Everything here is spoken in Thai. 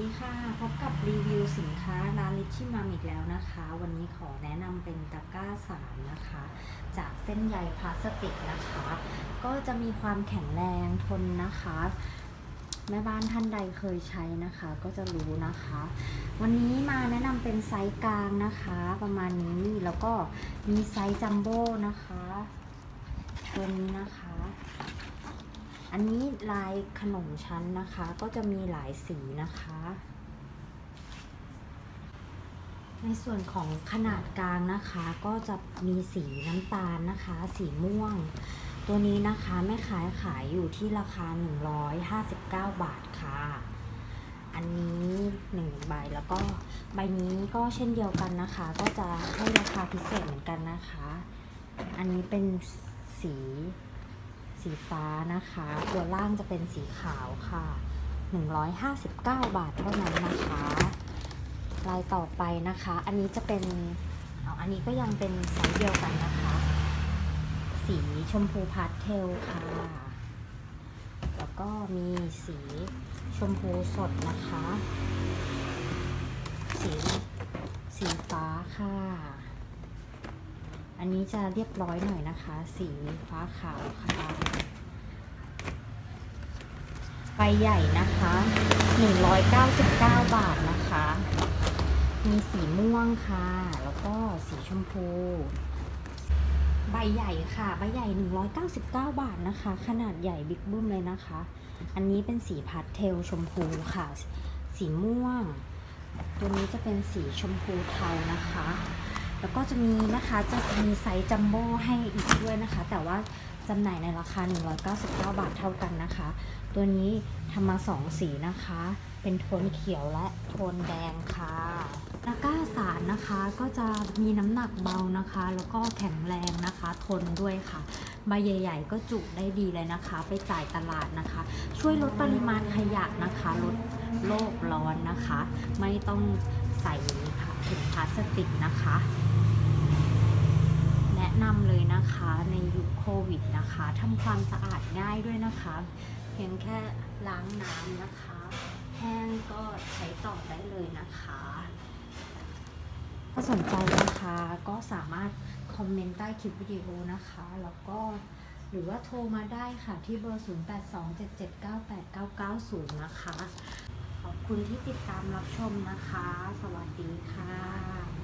ดีค่ะพบกับรีวิวสินค้าร้านลิชชี่มัมอีกแล้วนะคะ วันนี้ขอแนะนำเป็นตะกร้าสามนะคะ จากเส้นใยพลาสติกนะคะ ก็จะมีความแข็งแรงทนนะคะ แม่บ้านท่านใดเคยใช้นะคะ ก็จะรู้นะคะ วันนี้มาแนะนำเป็นไซส์กลางนะคะ ประมาณนี้แล้วก็มีไซส์จัมโบ้นะคะ ตัวนี้นะคะ อันนี้ลายขนมชั้นนะคะ ก็จะมีหลายสีนะคะ ในส่วนของขนาดกลางนะคะ ก็จะมีสีน้ำตาลนะคะ สีม่วง ตัวนี้นะคะแม่ขายขายอยู่ที่ราคา 159 บาทค่ะ อันนี้1ใบแล้วก็ใบนี้ก็เช่นเดียวกันนะคะ ก็จะให้ราคาพิเศษเหมือนกันนะคะ อันนี้เป็นสี สีฟ้านะคะ ตัวล่างจะเป็นสีขาวค่ะ 159 บาทเท่านั้นนะคะลายต่อไปนะคะ อันนี้จะเป็นเอาอันนี้ก็ยังเป็นไซส์เดียวกันนะคะ สีชมพูพาสเทลค่ะ แล้วก็มีสีชมพูสดนะคะ สีสีฟ้าค่ะ อันนี้จะเรียบร้อยหน่อยนะคะ สีฟ้าขาวค่ะใบใหญ่นะคะ 199 บาทนะคะ มีสีม่วงค่ะ แล้วก็สีชมพู ใบใหญ่ค่ะ ใบใหญ่ 199 บาทนะคะ ขนาดใหญ่บิ๊กบึ้มเลยนะคะ อันนี้เป็นสีพาสเทลชมพูค่ะ สีม่วง ตัวนี้จะเป็นสีชมพูเทานะคะ แล้วก็จะมีนะคะจะมีไซส์จัมโบ้ให้อีกด้วยนะคะ แต่ว่าจำหน่ายในราคา 199 บาทเท่ากันนะคะ ตัวนี้ทำมา 2 สีนะคะ เป็นโทนเขียวและโทนแดงค่ะตะกร้าสารนะคะก็จะมีน้ำหนักเบานะคะ แล้วก็แข็งแรงนะคะ ทนด้วยค่ะใบใหญ่ ๆ ก็จุได้ดีเลยนะคะ ไปจ่ายตลาดนะคะ ช่วยลดปริมาณขยะนะคะ ลดโลกร้อนนะคะ ไม่ต้องใส่ถุงพลาส ติกนะคะ แนะนำเลยนะคะในยุคโควิดนะคะทำความสะอาดง่ายด้วยนะคะ เพียงแค่ล้างน้ำนะคะ แห้งก็ใช้ต่อได้เลยนะคะถ้าสนใจนะคะก็สามารถคอมเมนต์ใต้คลิปวิดีโอนะคะ แล้วก็หรือว่าโทรมาได้ค่ะที่เบอร์ 0827798990 นะคะ ขอบคุณที่ติดตามรับชมนะคะ สวัสดีค่ะ